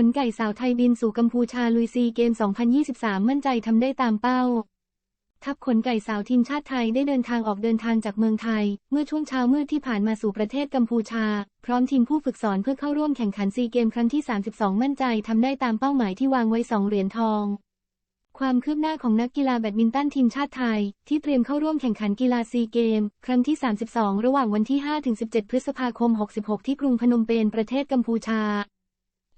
ขนไก่สาวไทยบินสู่กัมพูชาลุยซีเกม 2023 มั่นใจทำได้ตามเป้า ทัพขนไก่สาวทีมชาติไทยได้เดินทางออกเดินทางจากเมืองไทย เมื่อช่วงเช้ามืดที่ผ่านมาสู่ประเทศกัมพูชา พร้อมทีมผู้ฝึกสอนเพื่อเข้าร่วมแข่งขันซีเกมครั้งที่ 32 มั่นใจทำได้ตามเป้าหมายที่วางไว้ 2 เหรียญทองความคืบหน้าของนักกีฬาแบดมินตันทีมชาติไทย ที่เตรียมเข้าร่วมแข่งขันกีฬาซีเกม ครั้งที่ 32 ระหว่างวันที่ 5-17 พฤษภาคม 66 ที่กรุงพนมเปญประเทศกัมพูชา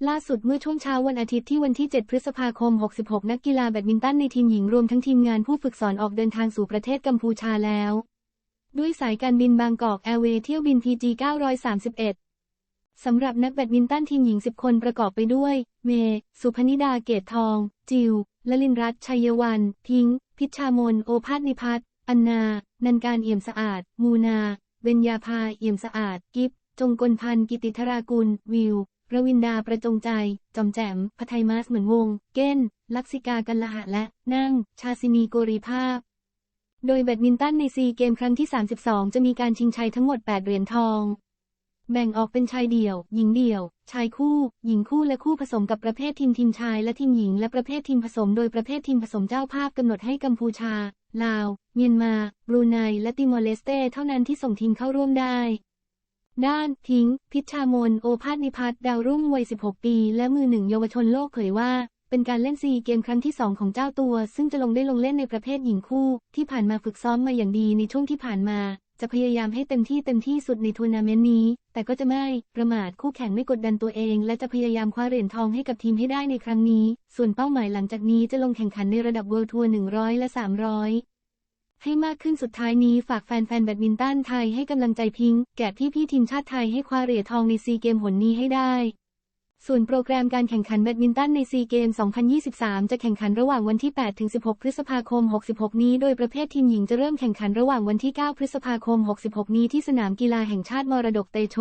ล่าสุดเมื่อช่วงเช้าวันอาทิตย์ที่วันที่ 7 พฤษภาคม 66 นักกีฬาแบดมินตันในทีมหญิงรวมทั้งทีมงานผู้ฝึกสอนออกเดินทางสู่ประเทศกัมพูชาแล้ว ด้วยสายการบินบางกอกแอร์เวย์เที่ยวบิน PG 931 สำหรับนักแบดมินตันทีมหญิง 10 คนประกอบไปด้วย เม สุพนิดาเกตทอง จิวลลินรัตชัยวัน พิง พิชชามน โอภาสนิพัฒน์อันนา นันการเอี่ยมสะอาด มูนา เบญญาภาเอี่ยมสะอาด กิฟจงกลพันธ์กิติธรากุล วิว รวินดาประจงใจ จอมแจมพไทยมาสเหมือนวง เก้น ลักษิกากันละหะและ นั่ง ชาซินีโกรีภาพ โดยแบดมินตันในซีเกมครั้งที่ 32 จะมีการชิงชัยทั้งหมด 8 เหรียญทอง แบ่งออกเป็นชายเดี่ยว หญิงเดี่ยว ชายคู่ หญิงคู่และคู่ผสมกับประเภททีมทีมชายและทีมหญิง และประเภททีมผสม โดยประเภททีมผสมเจ้าภาพกำหนดให้กัมพูชา ลาว เมียนมา บรูไน และติมอร์เลสเตเท่านั้นที่ส่งทีมเข้าร่วมได้ ด้านพิงพิชชามน โอภาสนิพัฒน์ดาวรุ่งวัย 16 ปี และมือหนึ่งเยาวชนโลกเผยว่า เป็นการเล่นซีเกมครั้งที่ 2 ของเจ้าตัว ซึ่งจะลงได้ลงเล่นในประเภทหญิงคู่ ที่ผ่านมาฝึกซ้อมมาอย่างดีในช่วงที่ผ่านมา จะพยายามให้เต็มที่เต็มที่สุดในทัวร์นาเมนต์นี้ แต่ก็จะไม่ประมาทคู่แข่งไม่กดดันตัวเอง และจะพยายามคว้าเหรียญทองให้กับทีมให้ได้ในครั้งนี้ ส่วนเป้าหมายหลังจากนี้จะลงแข่งขันในระดับเวิลด์ทัวร์100 และ 300 ให้มากขึ้นสุดท้ายนี้ฝากแฟนๆแบดมินตันไทยให้กำลังใจพิงค์แกะพี่ๆทีมชาติไทยให้คว้าเหรียญทองในซีเกมหนนี้ให้ได้ส่วนโปรแกรมการแข่งขันแบดมินตันในซีเกม 2023 จะแข่งขันระหว่างวันที่8-16 พฤษภาคม 66 นี้ โดยประเภททีมหญิงจะเริ่มแข่งขันระหว่างวันที่ 9 พฤษภาคม 66 นี้ที่สนามกีฬาแห่งชาติมรดกเตโช